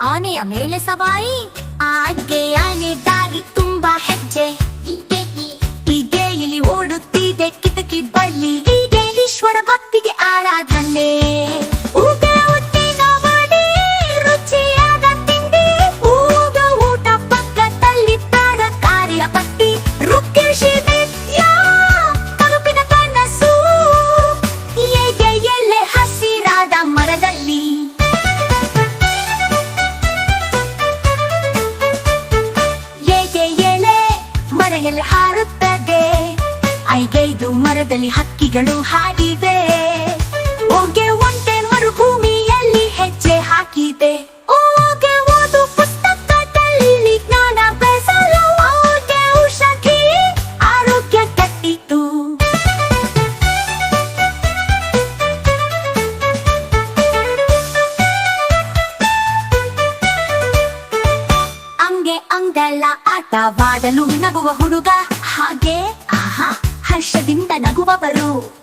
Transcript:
ಆನೆಯ ಮೇಲೆ ಸವಾರಿ. ಆಗ್ಗೆ ಆನೆ ದಾರಿ ತುಂಬಾ ಹೆಜ್ಜೆ. ಹೀಗೆ ಇಲ್ಲಿ ಓಡುತ್ತಿದೆ ಕಿಟಕಿ ಬಳ್ಳಿ. ಹೀಗೆ ಈಶ್ವರ ಭಕ್ತಿಗೆ ಮರೆಯಲ್ಲಿ ಹಾರುತ್ತದೆ ಐಗೈದು ಮರದಲ್ಲಿ ಹಕ್ಕಿಗಳು ಹಾಡಿವೆ. ಆಟ ಆಟವಾಡಲು ನಗುವ ಹುಡುಗ ಹಾಗೆ? ಆಹಾ ಹರ್ಷದಿಂದ ನಗುವವರು.